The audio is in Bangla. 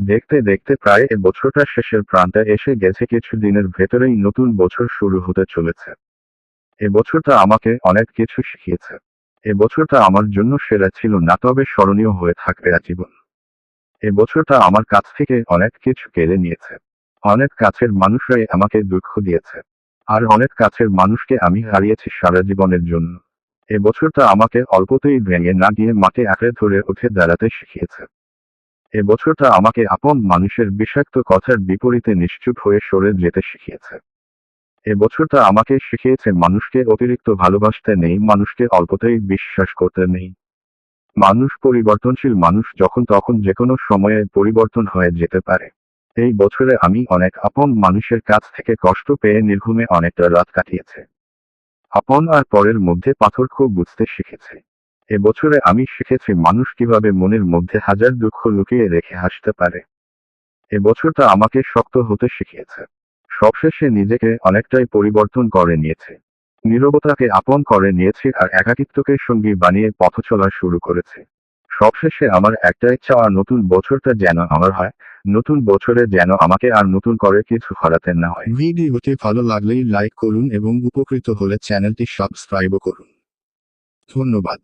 দেখতে দেখতে প্রায় এ বছরটা শেষের প্রান্তে এসে গেছে কিছু দিনের ভেতরেই নতুন বছর শুরু হতে চলেছে। এ বছরটা আমাকে অনেক কিছু শিখিয়েছে। এ বছরটা আমার জন্য সেরা ছিল না, তবে স্মরণীয় হয়ে থাকবে আজীবন। এ বছরটা আমার কাছ থেকে অনেক কিছু কেড়ে নিয়েছে। অনেক কাছের মানুষরাই আমাকে দুঃখ দিয়েছে। আর অনেক কাছের মানুষকে আমি হারিয়েছি সারা জীবনের জন্য। এ বছরটা আমাকে অল্পতেই ভেঙে না গিয়ে মাঠে আঁকড়ে ধরে উঠে দাঁড়াতে শিখিয়েছে। এ বছরটা আমাকে আপন মানুষের বিষাক্ত কথার বিপরীতে নিশ্চুপ হয়ে সরে যেতে শিখিয়েছে। এ বছরটা আমাকে শিখিয়েছে মানুষকে অতিরিক্ত ভালোবাসতে নেই, মানুষকে অল্পতেই বিশ্বাস করতে নেই। মানুষ পরিবর্তনশীল মানুষ যখন তখন যে কোনো সময়ে পরিবর্তন হয়ে যেতে পারে। এই বছরে আমি অনেক আপন মানুষের কাছ থেকে কষ্ট পেয়ে নির্ঘুমে অনেকটা রাত কাটিয়েছে। আপন আর পরের মধ্যে পার্থক্য বুঝতে শিখেছি। এ বছরে আমি শিখেছি মানুষ কীভাবে মনের মধ্যে হাজার দুঃখ লুকিয়ে রেখে হাসতে পারে। এ বছরটা আমাকে শক্ত হতে শিখিয়েছে। সবশেষে নিজেকে অনেকটাই পরিবর্তন করে নিয়েছে। নীরবতাকে আপন করে নিয়েছি আর একাকিত্বকে সঙ্গী বানিয়ে পথ চলা শুরু করেছে। সবশেষে আমার একটাই চাওয়া নতুন বছরটা যেন আমার হয়, নতুন বছরে যেন আমাকে আর নতুন করে কিছু হারাতে না হয়। ভিডিওটি ভালো লাগলেই লাইক করুন এবং উপকৃত হলে চ্যানেলটি সাবস্ক্রাইবও করুন। ধন্যবাদ।